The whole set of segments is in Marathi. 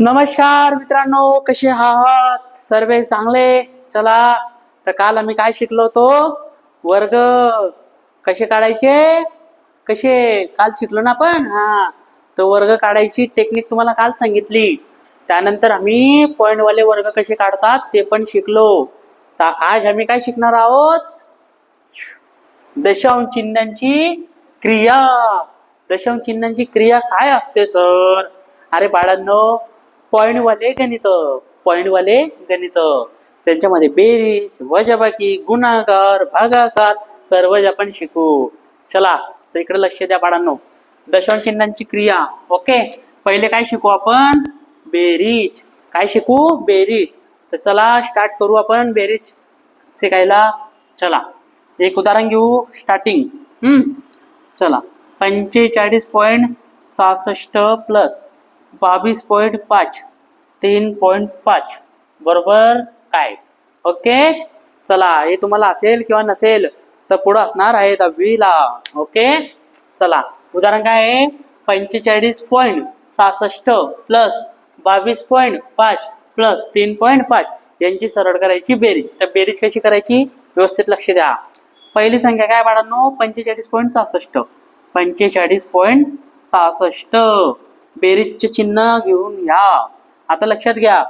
नमस्कार मित्रांनो कसे आहात? सर्व चांगले? चला तर काल आम्ही काय शिकलो होतो? वर्ग. कसे काढायचे? कसे? काल शिकलो ना आपण? हा. तर वर्ग काढायची टेक्निक तुम्हाला काल सांगितली. त्यानंतर आम्ही पॉइंटवाले वर्ग कसे काढतात ते पण शिकलो. तर आज आम्ही काय शिकणार आहोत? दशांश चिन्हांची क्रिया. दशांश चिन्हांची क्रिया काय असते सर? अरे बाळांनो पॉईंटवाले गणित पॉईंटवाले गणित. त्यांच्यामध्ये बेरीज वजाबाकी गुणाकार भागाकार सर्वच आपण शिकू. चला तर इकडे लक्ष द्या बाळांनो. दशांश चिन्हांची क्रिया. ओके पहिले काय शिकू आपण? बेरीज. काय शिकू? बेरीज. तर चला स्टार्ट करू आपण बेरीज शिकायला. चला एक उदाहरण घेऊ स्टार्टिंग हम्म चला. पंचेचाळीस पॉईंट सहासष्ट प्लस बावीस पॉईंट पाच तीन पॉईंट पाच. बरोबर? काय? ओके? चला हे तुम्हाला असेल किंवा नसेल तर पुढं असणार आहे दहावीला. ओके? चला उदाहरण काय आहे? पंचेचाळीस पॉईंट सहासष्ट प्लस बावीस पॉईंट पाच प्लस तीन पॉईंट पाच. यांची सरळ करायची बेरीज. तर बेरीज कशी करायची? व्यवस्थित लक्ष द्या. पहिली संख्या काय बाळांनो? पंचेचाळीस पॉईंट सहासष्ट. पंचेचाळीस पॉईंट सहासष्ट. बेरीजचे चिन्ह घेऊन घ्या. आता लक्षात घ्या.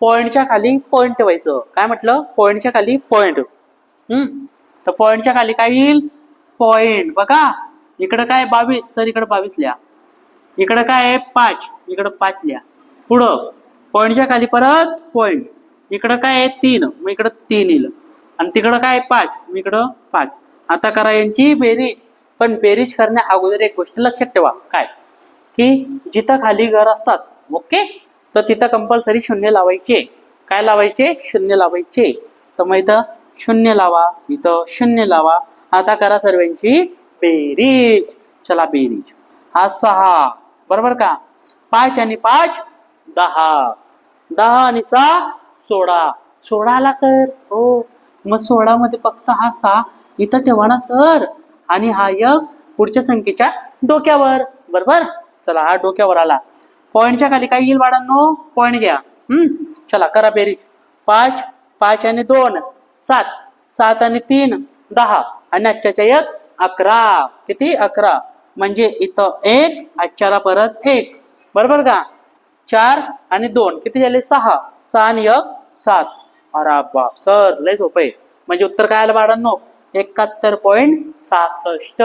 पॉइंटच्या खाली पॉइंट ठेवायचं. काय म्हटलं? पॉइंटच्या खाली पॉइंट हम्म? तर पॉइंटच्या खाली काय येईल? पॉइंट बघा. इकडं काय बावीस? सर इकडं बावीस लिहा. इकडं काय आहे? पाच. इकडं पाच लिहा. पुढं. पॉइंटच्या खाली परत पॉइंट इकडं काय आहे? तीन. मग इकडं तीन येईल. आणि तिकडं काय पाच. मग इकडं पाच. आता करा यांची बेरीज. पण बेरीज करण्या अगोदर एक गोष्ट लक्षात ठेवा. काय? की जिथं खाली घर असतात ओके तर तिथं कंपल्सरी शून्य लावायचे. काय लावायचे? शून्य लावायचे. तर मग इथं शून्य लावा इथं शून्य लावा. आता करा सर्वांची बेरीज. चला बेरीज. हा सहा. बरोबर का? पाच आणि पाच दहा. दहा आणि सहा सोळा. सोळा आला सर. हो. मग सोळा मध्ये फक्त हा सहा. इथं ठेवा ना सर. आणि हा एक पुढच्या संख्येच्या डोक्यावर. बरोबर? चला हा डोक्यावर आला. पॉईंटच्या खाली काय येईल बाळांनो? पॉईंट घ्या. हम्म? चला करा बेरीज. पाच पाच आणि दोन सात. सात आणि तीन दहा. आणि आजच्याच्या एक अकरा. किती? अकरा. म्हणजे इथं एक आजच्याला परत एक. बरोबर का? चार आणि दोन. किती झाले? सहा. सहा आणि एक सात. अरा बाप सर लय सोपं आहे. म्हणजे उत्तर काय आलं बाळांनो? एकाहत्तर पॉईंट सहासष्ट.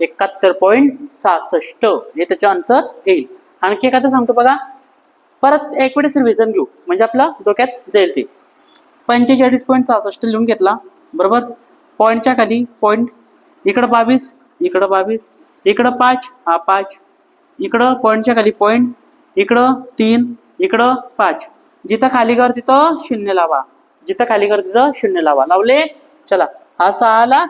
एकाहत्तर पॉईंट सहासष्ट. हे त्याचे आन्सर येईल. आणखी एखादं सांगतो बघा. परत एक वेळेस रिव्हिजन घेऊ. म्हणजे आपलं डोक्यात जाईल ते. पंचेचाळीस पॉईंट सहासष्ट लिहून घेतला. बरोबर? पॉईंटच्या खाली पॉईंट इकडं बावीस इकडं बावीस. इकडं पाच हा पाच. इकडं पॉईंटच्या खाली पॉईंट इकडं तीन इकडं पाच. जिथं खाली कर तिथं शून्य लावा. जिथं खाली कर तिथं शून्य लावा. लावले? चला. हा सहाला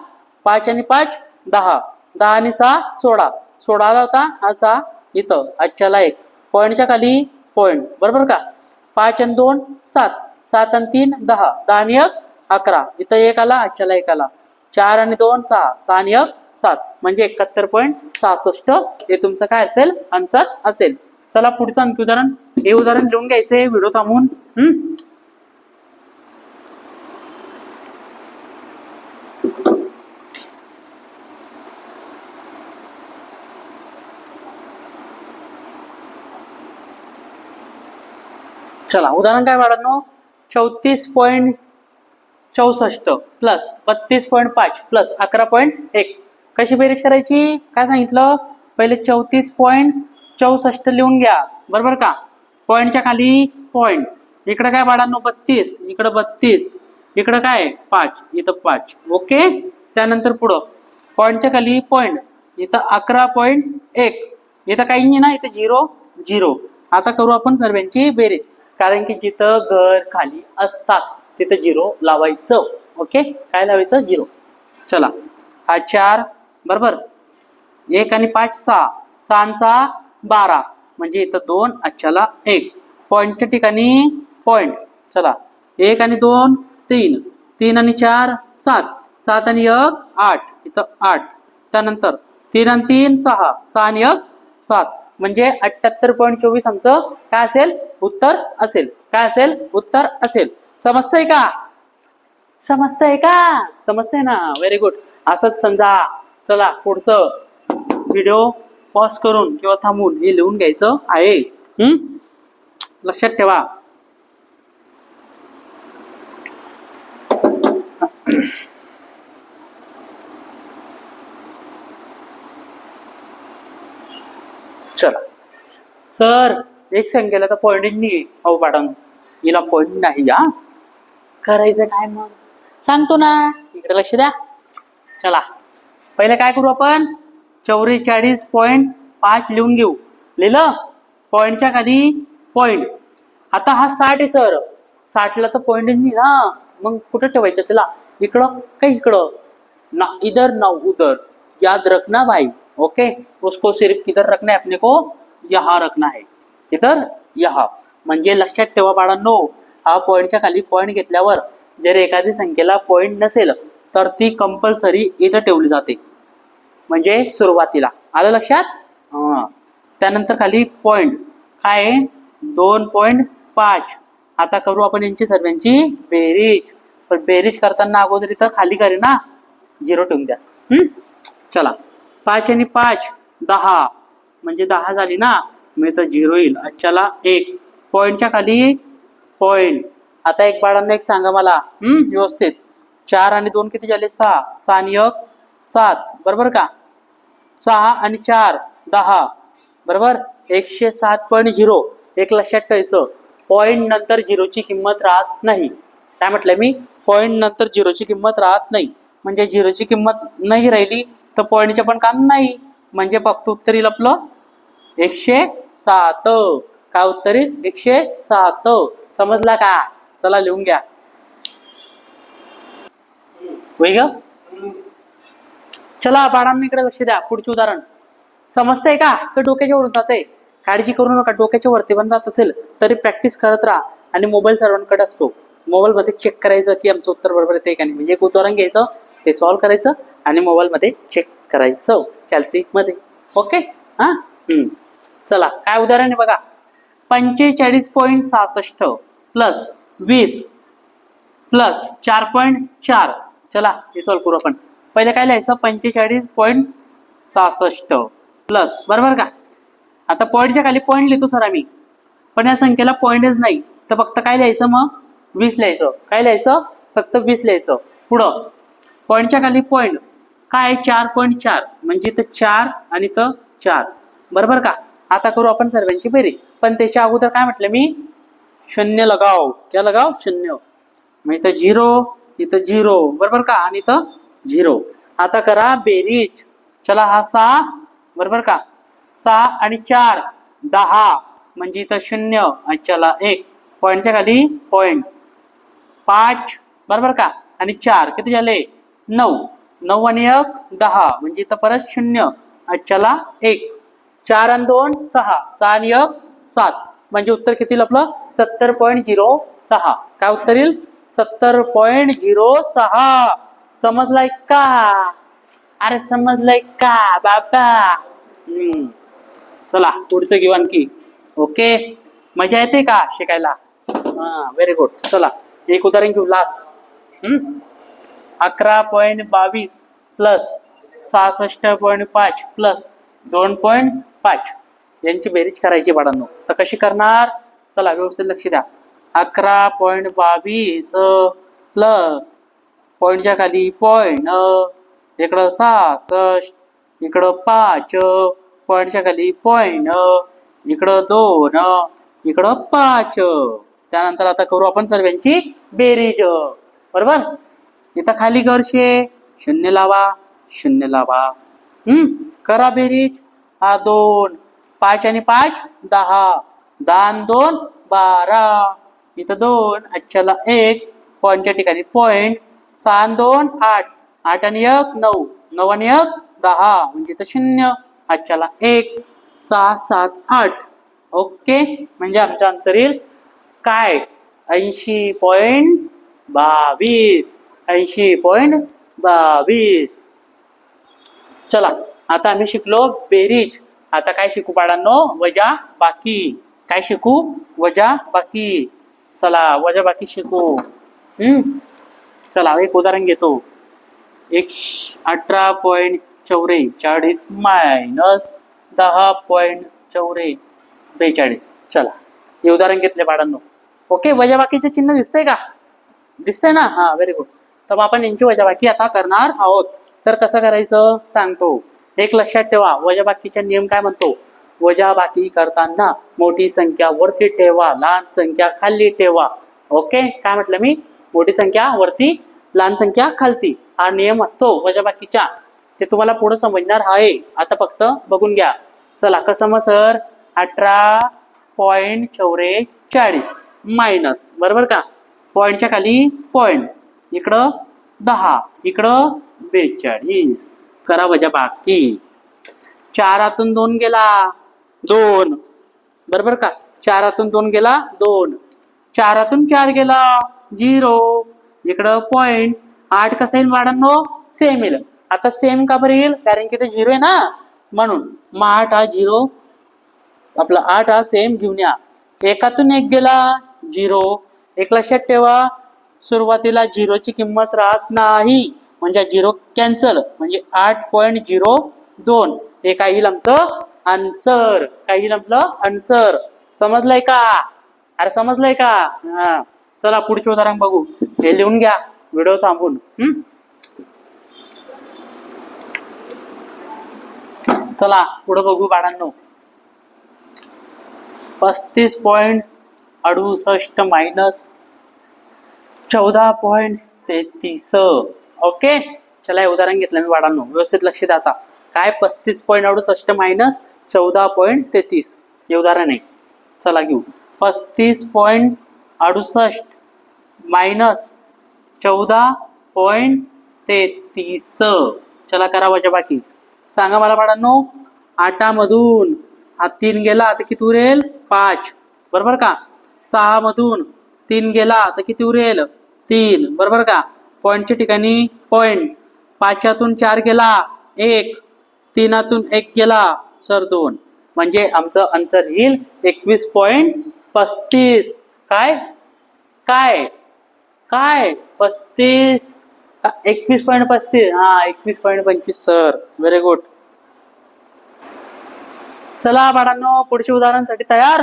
पाच आणि पाच दहा. दहा आणि सहा सोळा सोळा आला होता हा सहा इथं आजच्याला एक. पॉईंटच्या खाली पॉईंट. बरोबर का? पाच आणि दोन सात. सात आणि तीन दहा. दहा आणि एक अकरा. इथं एक आला आजच्याला एक आला. चार आणि दोन सहा. सहा आणि एक सात. म्हणजे एकाहत्तर पॉईंट सहासष्ट. हे तुमचं काय असेल? आन्सर असेल. चला पुढचं आणखी उदाहरण. हे उदाहरण लिहून घ्यायचं व्हिडिओ थांबून हम्म? चला उदाहरण काय बाळांनो? चौतीस पॉईंट चौसष्ट प्लस बत्तीस पॉईंट पाच प्लस अकरा पॉईंट एक. कशी बेरीज करायची? काय सांगितलं? पहिले चौतीस पॉईंट चौसष्ट लिहून घ्या. बरोबर का? पॉईंटच्या खाली पॉईंट इकडं काय बाळांनो? बत्तीस. इकडं बत्तीस. इकडं काय? पाच. इथं पाच. ओके? त्यानंतर पुढं. पॉईंटच्या खाली पॉईंट इथं अकरा पॉईंट एक. इथं काही नाही ना? इथं झिरो झिरो. आता करू आपण सर्वांची बेरीज. कारण की जिथं घर खाली असतात तिथं झिरो लावायचं. ओके? काय लावायचं? झिरो. चला. हा चार बरोबर? एक आणि पाच सहा. सहाचा बारा. म्हणजे इथं दोन अच्छाला एक. पॉईंटच्या ठिकाणी पॉईंट चला. एक आणि दोन तीन. तीन आणि चार सात. सात आणि एक आठ. इथं आठ. त्यानंतर तीन आणि तीन सहा. सहा आणि एक सात. म्हणजे अठ्याहत्तर पॉईंट चोवीस आमचं काय असेल? उत्तर असेल. काय असेल? उत्तर असेल. समजतंय का? समजतंय का? समजतंय ना? व्हेरी गुड असंच समजा. चला पुढचं. व्हिडिओ पॉज करून किंवा थांबून हे लिहून घ्यायचं आहे. हम्म लक्षात ठेवा चला सर. एक संख्येला तर पॉईंट नाही अहो पाडन हिला पॉईंट नाही हा. करायचं काय मग? सांगतो ना. इकडे लक्ष द्या. चला. पहिले काय करू आपण? चौवेचाळीस पॉईंट पाच लिहून घेऊ. लिहिलं? पॉईंटच्या खाली पॉईंट आता हा साठ आहे सर. साठला तर पॉईंट नाही ना. मग कुठं ठेवायचं त्याला? इकडं का इकडं? ना इधर ना उधर. याद रखना भाई. ओके उसको सिर्फ किधर रखना है अपने को. यहा रखना आहे तर यहा। म्हणजे लक्षात ठेवा बाळांनो हा पॉईंटच्या खाली पॉईंट घेतल्यावर जर एखादी संख्येला पॉईंट नसेल तर ती कंपल्सरी इथं ठेवली जाते. म्हणजे सुरुवातीला. आलं लक्षात? हा. त्यानंतर खाली पॉईंट काय आहे? दोन पॉईंट पाच. आता करू आपण यांची सर्वांची बेरीज. पण बेरीज करताना अगोदर इथं खाली करे ना झिरो ठेवून द्या. हम्म? चला. पाच आणि पाच दहा. म्हणजे दहा झाली ना मी तर झिरो येईल. अच्छाला एक. पॉईंटच्या खाली पॉईंट आता एक बाळांना एक सांगा मला. हम्म? व्यवस्थित. चार आणि दोन किती झाले? सहा. सहा आणि एक सात. बरोबर का? सहा आणि चार दहा. बरोबर? एकशे सात पॉईंट झिरो एक लक्षात ठेवायचं. पॉईंट नंतर झिरोची किंमत राहत नाही. काय म्हटलं मी? पॉईंट नंतर झिरोची किंमत राहत नाही. म्हणजे झिरोची किंमत नाही राहिली तर पॉईंटचे पण काम नाही. म्हणजे फक्त उत्तर येईल आपलं एकशे सात. काय उत्तर? येईल एकशे सात. समजला का? चला लिहून घ्या. होय ग? चला बाळांना इकडे लक्ष द्या. पुढचे उदाहरण. समजतंय का? का डोक्याच्या वरून जाते काळजी करू नका. डोक्याच्या वरती पण जात असेल तरी प्रॅक्टिस करत राहा. आणि मोबाईल सर्वांकडे असतो. मोबाईल मध्ये चेक करायचं की आमचं उत्तर बरोबर येते का नाही. म्हणजे एक उदाहरण घ्यायचं ते सॉल्व्ह करायचं आणि मोबाईल मध्ये चेक करायचं. कॅल्सी मध्ये ओके हा? हम्म. चला काय उदाहरण आहे बघा. पंचेचाळीस पॉईंट सहासष्ट प्लस वीस प्लस चार पॉईंट चार. चला हे सॉल्व करू आपण. पहिले काय लिहायचं? पंचेचाळीस पॉईंट सहासष्ट प्लस बरोबर का? आता पॉईंटच्या खाली पॉईंट लिहितो सर आम्ही. पण या संख्येला पॉईंटच नाही. तर फक्त काय लिहायचं मग? वीस लिहायचं. काय लिहायचं? फक्त वीस लिहायचं. पुढं. पॉईंटच्या खाली पॉईंट काय? आहे? चार पॉईंट चार. म्हणजे इथं चार आणि तर चार. बरोबर का? आता करू आपण सर्वांची बेरीज. पण त्याच्या अगोदर काय म्हटलं मी? शून्य लगाव. क्या लगाव? शून्य. मग इथं झिरो इथं झिरो. बरोबर का? आणि इथं झिरो. आता करा बेरीज. चला हा सहा. बरोबर का? सहा आणि चार. दहा. म्हणजे इथं शून्य. आणि चला एक. पॉईंटच्या खाली पॉईंट पाच. बरोबर का? आणि चार. किती झाले? नऊ. नऊ आणि एक दहा. म्हणजे इथं परत शून्य. चला एक. चार आणि दोन सहा. सहा आणि एक सात. म्हणजे उत्तर किती आपलं? सत्तर पॉईंट झिरो सहा. काय उत्तर येईल? सत्तर पॉईंट झिरो सहा. समजलाय का? अरे समजलंय का बाबा? हम्म. चला पुढचं घेऊ आणखी. ओके? मजा येते का शिकायला? हा व्हेरी गुड चला एक उदाहरण घेऊ लास्ट अकरा पॉईंट बावीस प्लस सहासष्ट पॉईंट पाच प्लस दोन पॉईंट पाच. यांची बेरीज करायची बाळांनो. तर कशी करणार? चला व्यवस्थित लक्ष द्या. अकरा पॉईंट बावीस प्लस पॉईंटच्या खाली पॉईंट इकडं सहासष्ट इकडं पाच पॉईंटच्या खाली पॉईंट इकडं दोन इकडं पाच. त्यानंतर आता करू आपण सर्वांची बेरीज बरोबर? इथं खाली करशे शून्य लावा शून्य लावा. हम्म? करा बेरीज. हा दोन. पाच आणि पाच दहा. दहा दोन बारा. इथं दोन अच्छाला एक. पॉईंटच्या ठिकाणी पॉईंट सहा दोन आठ. आठ आणि एक नऊ. नऊ आणि एक दहा. म्हणजे इथं शून्य. अच्छाला एक. सहा सात आठ. ओके? म्हणजे आमचं आन्सर येईल काय? ऐंशी पॉईंट बावीस. ऐंशी पॉईंट बावीस. चला. आता आम्ही शिकलो बेरीज. आता काय शिकू बाळांनो? वजा बाकी. काय शिकू? वजा बाकी. चला वजा बाकी शिकू. हम्म? चला एक उदाहरण घेतो. एक अठरा पॉईंट चौवेचाळीस मायनस दहा पॉईंट चौरे बेचाळीस. चला हे उदाहरण घेतले बाळांनो. ओके वजाबाकीचे चिन्ह दिसतंय का? दिसतंय ना? हा व्हेरी गुड तर मग आपण यांची वजाबाकी आता करणार आहोत. तर कसं करायचं? सांगतो. एक लक्षात ठेवा वजाबाकीचा नियम काय म्हणतो? वजाबाकी करताना मोठी संख्या वरती ठेवा लहान संख्या खाली ठेवा. ओके? काय म्हटलं मी? मोठी संख्या वरती लहान संख्या खालती. हा नियम असतो वजाबाकीचा. ते तुम्हाला पुढे समजणार आहे. आता फक्त बघून घ्या. चला कसं मग सर अठरा पॉईंट चौवेचाळीस मायनस. बरोबर का? पॉईंटच्या खाली पॉईंट इकडं दहा इकडं बेचाळीस. करा वजा बाकी चारातून दोन गेला दोन. बरोबर का? चारातून दोन गेला दोन. चारातून चार गेला झिरो. इकडं पॉइंट आठ कसा येईल वाढांनो? सेम येईल. आता सेम का बरं येईल? कारण की ते झिरो आहे ना? म्हणून मग आठ हा झिरो. आपला आठ हा सेम घेऊन या. एकातून एक गेला झिरो. एक लक्षात ठेवा. सुरुवातीला झिरोची किंमत राहत नाही. म्हणजे झिरो कॅन्सल म्हणजे आठ पॉईंट झिरो दोन. हे काय येईल आमचं आन्सर काय येईल आपलं आन्सर समजलंय का? अरे समजलंय का? हा. चला पुढचे उदाहरण बघू. हे लिहून घ्या. व्हिडिओ थांबून. हम्म? चला पुढं बघू बाळांनो. पस्तीस पॉईंट अडुसष्ट मायनस चौदा पॉईंट तेहतीस. ओके? चला हे उदाहरण घेतलं मी वाढांनो व्यवस्थित लक्ष द्या आता. काय? पस्तीस पॉईंट अडुसष्ट मायनस चौदा पॉईंट तेहतीस. हे उदाहरण आहे. चला घेऊ. पस्तीस पॉईंट अडुसष्ट मायनस चौदा पॉईंट तेहतीस. चला करा वजा बाकी. सांगा मला बाळांनो आठामधून हा तीन गेला तर किती उरेल? पाच. बरोबर का? सहा मधून तीन गेला तर किती उरेल? तीन. बरोबर का? पॉईंटच्या ठिकाणी पॉईंट पाचातून चार गेला एक. तीनातून एक गेला सर दोन. म्हणजे आमचं आन्सर येईल एकवीस पॉईंट पस्तीस. काय? काय? काय? पस्तीस. एकवीस पॉईंट पस्तीस. हा एकवीस पॉईंट पंचवीस सर. व्हेरी गुड चला बाळांनो पुढच्या उदाहरणासाठी तयार?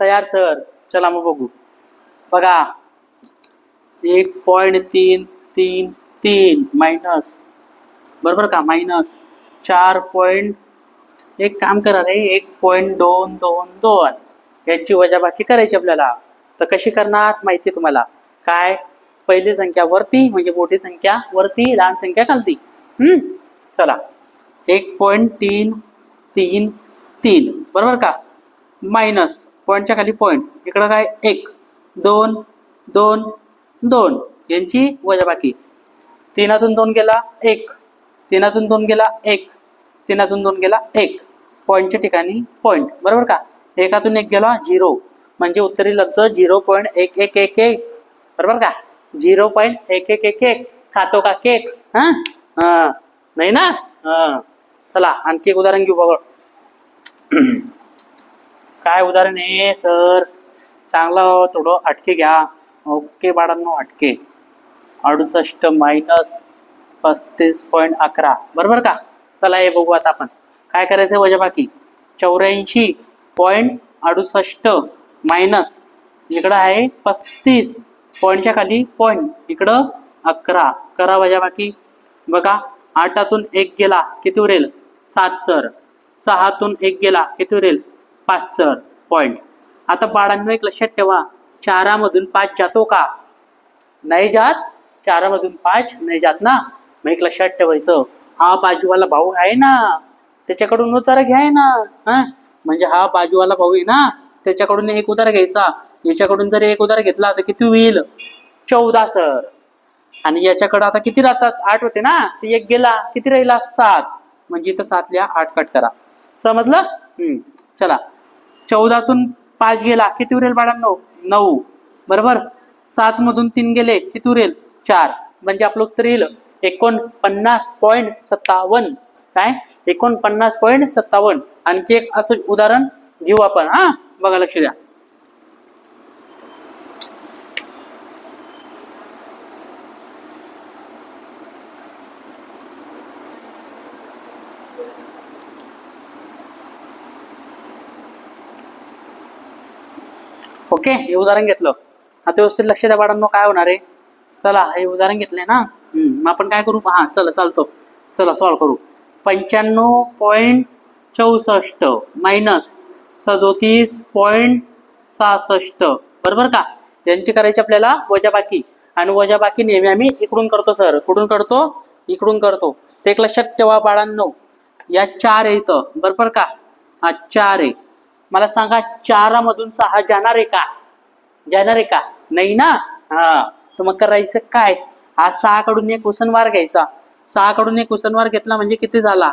तयार सर. चला मग बघू. बघा. एक पॉईंट तीन तीन तीन मायनस बरोबर का? मायनस चार पॉईंट एक काम करा रे एक पॉईंट दोन दोन दोन. याची वजाबाकी करायची आपल्याला. तर कशी करणार माहिती आहे तुम्हाला? काय? पहिली संख्या वरती म्हणजे मोठी संख्या वरती लहान संख्या खालती. हम्म? चला. एक पॉईंट तीन तीन तीन. बरोबर का? मायनस पॉईंटच्या खाली पॉईंट इकडं काय? एक दोन दोन दोन. यांची वजाबाकी. तीनातून दोन गेला एक. तीनातून दोन गेला एक. तीनातून दोन गेला एक. पॉईंटच्या ठिकाणी पॉईंट बरोबर का? एकातून एक गेला झिरो म्हणजे उत्तरी लब्ज झिरो पॉईंट एक एक एक एक. बरोबर का? झिरो पॉईंट एक एक एक एक. खातो का केक? हा? हा. नाही ना? हा. चला आणखी एक उदाहरण घेऊ बघ. काय उदाहरण आहे सर? चांगलं हो, थोडं अटके घ्या. ओके बाळांनो अटके. अडुसष्ट मायनस पस्तीस पॉईंट अकरा. बरोबर का? चला हे बघू आता आपण. काय करायचं वजाबाकी? चौऱ्याऐंशी पॉईंट अडुसष्ट मायनस इकडं आहे पस्तीस पॉईंटच्या खाली पॉईंट इकडं अकरा. करा वजाबाकी. बघा आठातून एक गेला किती उरेल? सात सर. सहातून एक गेला किती उरेल? पाच सर. पॉईंट आता बाळांनो एक लक्षात ठेवा. चारामधून पाच जातो का? नाही जात? चारामधून पाच नाही जात ना. मग एक लक्षात ठेवायचं. हा बाजूवाला भाऊ आहे ना. त्याच्याकडून उतारा घ्याय ना. हा? म्हणजे हा बाजूवाला भाऊ आहे ना. त्याच्याकडून एक उतारा घ्यायचा. याच्याकडून जर एक उतारा घेतला तर किती होईल? चौदा सर. आणि याच्याकडे आता किती राहतात? आठ होते ना. ते एक गेला. किती राहिला? सात. म्हणजे इथं सातल्या आठ कट करा. समजलं? हम्म. चला. चौदातून पाच गेला. किती उरेल बाळांनो? नऊ. बरोबर? सात मधून तीन गेले. किती उरेल? चार. म्हणजे आपलं उत्तर येईल एकोणपन्नास पॉईंट सत्तावन्न. काय? एकोणपन्नास पॉईंट सत्तावन्न. आणखी एक असं उदाहरण घेऊ आपण. हा? बघा लक्ष द्या. ओके हे उदाहरण घेतलं. आता व्यवस्थित लक्ष द्या बाळांनो काय होणार आहे? चला हे उदाहरण घेतलंय ना? हम्म, मग आपण काय करू? हा चला चालतो. चला सॉल्व करू. पंच्याण्णव पॉईंट चौसष्ट मायनस सदोतीस पॉईंट सहासष्ट. बरोबर का? यांची करायची आपल्याला वजाबाकी. आणि वजाबाकी नेहमी आम्ही इकडून करतो सर कुठून करतो? इकडून करतो. ते एक लक्षात ठेवा बाळांनो. या चार आहे इथं बरोबर का? हा चार आहे. मला सांगा चारामधून सहा जाणार आहे का? जाणार आहे का? नाही ना? हा. तर मग करायचं काय? आज सहा कडून एक उसनवार घ्यायचा. सहा कडून एक उसनवार घेतला म्हणजे किती झाला?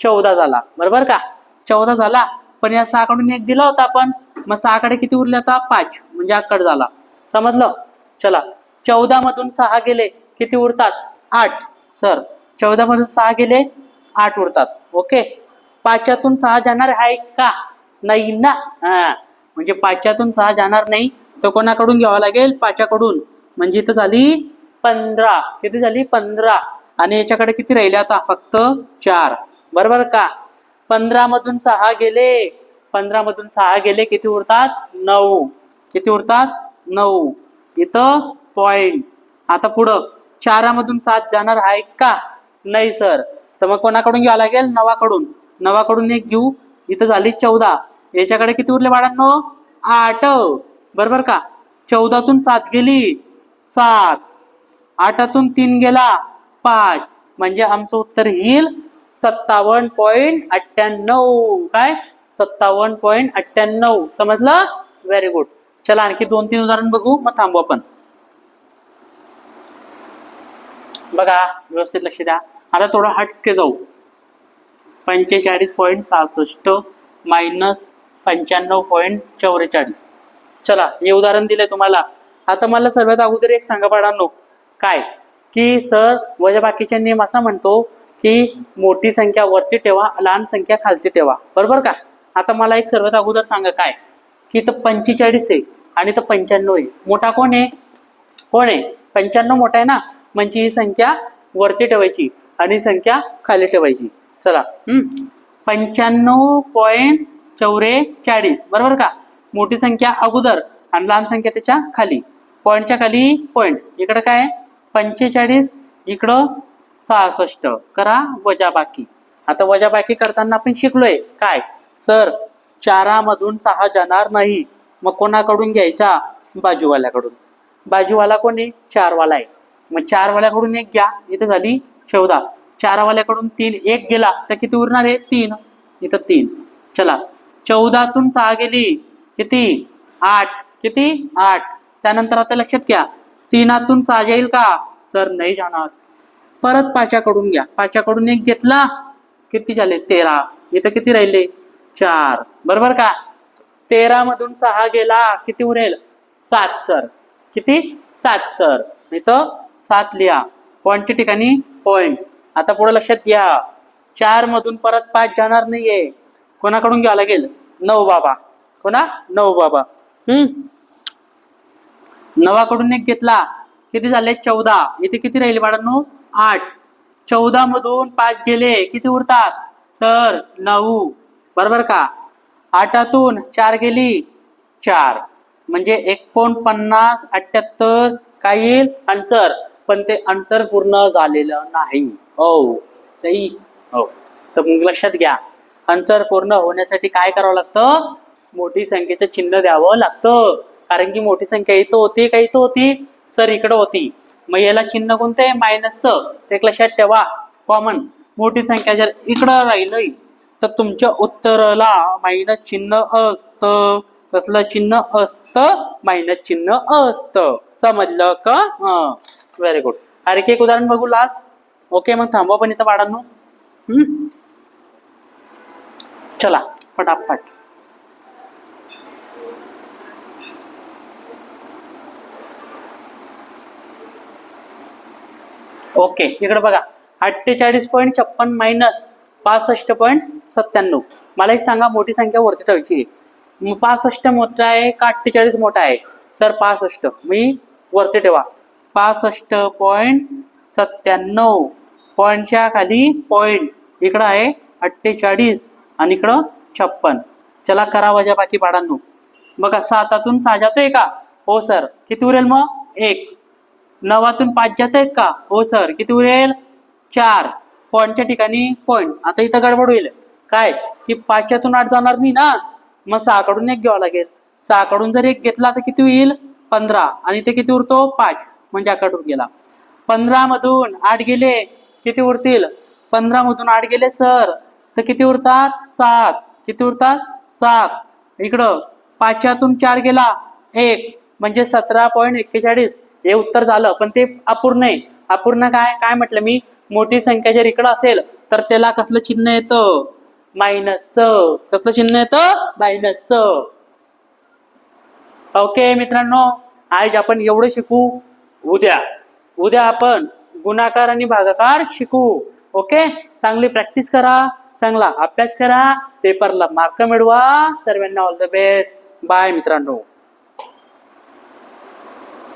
चौदा झाला. बरोबर का? चौदा झाला. पण या सहा कडून एक दिला होता आपण. मग सहाकडे किती उरले आता? पाच. म्हणजे आकड झाला. समजलं? चला. चौदा मधून सहा गेले. किती उरतात? आठ. सर चौदा मधून सहा गेले आठ उरतात. ओके? पाचातून सहा जाणार आहे का? नाही ना? हा. म्हणजे पाचातून सहा जाणार नाही. तर कोणाकडून घ्यावा लागेल? पाचाकडून म्हणजे इथं झाली पंधरा. किती झाली? पंधरा. आणि याच्याकडे किती राहिले आता? फक्त चार. बरोबर का? पंधरा मधून सहा गेले. पंधरा मधून सहा गेले किती उरतात? नऊ. किती उरतात? नऊ. इथं पॉइंट आता पुढं. चारामधून सात जाणार आहे का? नाही सर. तर मग कोणाकडून घ्यावं लागेल? नवाकडून. नवाकडून एक घेऊ. इथं झाली चौदा. याच्याकडे किती उरले बाळांनो? आठ. बरोबर का? चौदातून सात गेली. सात. आठातून तीन गेला पाच. म्हणजे आमचं उत्तर येईल सत्तावन्न पॉईंट अठ्ठ्याण्णव. काय? सत्तावन्न पॉईंट अठ्ठ्याण्णव. समजलं? व्हेरी गुड चला आणखी दोन तीन उदाहरण बघू. मग थांबू आपण. बघा व्यवस्थित लक्ष द्या. आता थोडं हटके जाऊ. पंचेचाळीस पॉईंट सहासष्ट मायनस पंच्याण्णव पॉईंट चौवेचाळीस. चला हे उदाहरण दिले तुम्हाला. आता मला सर्वात अगोदर एक सांगा बाळांनो काय? की सर वजाबाकीचा नियम असा म्हणतो की मोठी संख्या वरती ठेवा लहान संख्या खालची ठेवा. बरोबर का? आता मला एक सर्वात अगोदर सांगा काय? की तर पंचेचाळीस आहे आणि तर पंच्याण्णव आहे. मोठा कोण आहे? कोण आहे? पंच्याण्णव मोठा आहे ना? म्हणजे ही संख्या वरती ठेवायची आणि संख्या खाली ठेवायची. चला. पंच्याण्णव पॉईंट चौवेचाळीस बरोबर का? मोठी संख्या अगोदर आणि लहान संख्या त्याच्याखाली. पॉईंटच्या खाली पॉईंट इकडं काय? पंचेचाळीस इकडं सहासष्ट. करा वजाबाकी. आता वजाबाकी करताना आपण शिकलोय. काय? सर चारामधून सहा जाणार नाही. मग कोणाकडून घ्यायचा? बाजूवाल्याकडून. बाजूवाला कोण? आहे चारवाला आहे. मग चारवाल्याकडून एक घ्या. इथं झाली चौदा. चारवाल्याकडून तीन. एक गेला तर किती उरणार आहे? तीन. इथं तीन. चला. चौदातून सहा गेली. किती? आठ. किती? आठ. त्यानंतर आता लक्षात घ्या तीनातून सहा जाईल का? सर नाही जाणार. परत पाच्याकडून घ्या. पाच्याकडून एक घेतला किती झाले? तेरा. इथं किती राहिले? चार. बरोबर का? तेरा मधून सहा गेला किती उरेल? सात सर. किती? सात सर. इथं सात लिहा. पॉईंटच्या ठिकाणी पॉईंट आता पुढे लक्षात घ्या. चार मधून परत पाच जाणार नाहीये. कोणाकडून घ्यावं लागेल? नऊ बाबा. कोणा? नऊ बाबा. हम्म? नवाकडून एक घेतला. किती झाले? चौदा. इथे किती राहिले बाळांनो? आठ. चौदा मधून पाच गेले. किती उरतात? सर नऊ. बरोबर का? आठातून चार गेली. चार. म्हणजे एकोणपन्नास अठ्याहत्तर काय येईल? आन्सर पण ते आन्सर पूर्ण झालेलं नाही. हो. नाही हो. तर मग लक्षात घ्या. आन्सर पूर्ण होण्यासाठी काय करावं लागतं? मोठी संख्येचं चिन्ह द्यावं लागतं. कारण की मोठी संख्या इथं होती का इथं होती? सर इकडं होती. मग याला चिन्ह कोणतं आहे? मायनसचं ते लक्षात ठेवा. कॉमन मोठी संख्या जर इकडं राहिलं तर तुमच्या उत्तराला मायनस चिन्ह असतं. कसलं चिन्ह असतं? मायनस चिन्ह असतं. समजलं का? हा. व्हेरी गुड आणखी एक उदाहरण बघू लास्ट ओके मग थांबवा पण इथं बाळांनो. हम्म? चला. पटापट ओके इकडे बघा. अठ्ठेचाळीस पॉईंट छप्पन मायनस पासष्ट पॉईंट सत्त्याण्णव. मला एक सांगा मोठी संख्या वरती ठेवायची. आहे. पासष्ट मोठा आहे का अठ्ठेचाळीस मोठा आहे? सर पासष्ट. मी वरती ठेवा. पासष्ट पॉईंट सत्त्याण्णव. पॉईंटच्या खाली पॉईंट. इकडं आहे अठ्ठेचाळीस आणि इकडं छप्पन. चला करा वजा बाकी पाडांनो. बघा सातातून सहा जातोय का? हो सर. किती उरेल मग? एक. नवातून पाच जात आहेत का? हो सर. किती उरेल चार. पॉईंटच्या ठिकाणी पॉईंट आता इथं गडबड होईल. काय? की पाचच्यातून आठ जाणार नाही ना? मग सहाकडून एक घ्यावा लागेल. सहाकडून जर एक घेतला तर किती होईल? पंधरा. आणि ते किती उरतो? पाच. म्हणजे आकडून गेला. पंधरा मधून आठ गेले किती उरतील? पंधरा मधून आठ गेले सर. तर किती उरतात? सात. किती उरतात? सात. इकडं. पाचच्यातून चार गेला. एक. म्हणजे सतरा पॉईंट एक्केचाळीस. हे उत्तर झालं पण ते अपूर्ण आहे. अपूर्ण काय? काय म्हटलं मी? मोठी संख्या जर इकडं असेल तर त्याला कसलं चिन्ह येतं? मायनस कसलं चिन्ह येतं? मायनस ओके मित्रांनो आज आपण एवढं शिकू. उद्या. उद्या आपण गुणाकार आणि भागाकार शिकू. ओके चांगली प्रॅक्टिस करा. चांगला अभ्यास करा. पेपरला मार्क मिळवा. सर्वांना ऑल द बेस्ट बाय मित्रांनो.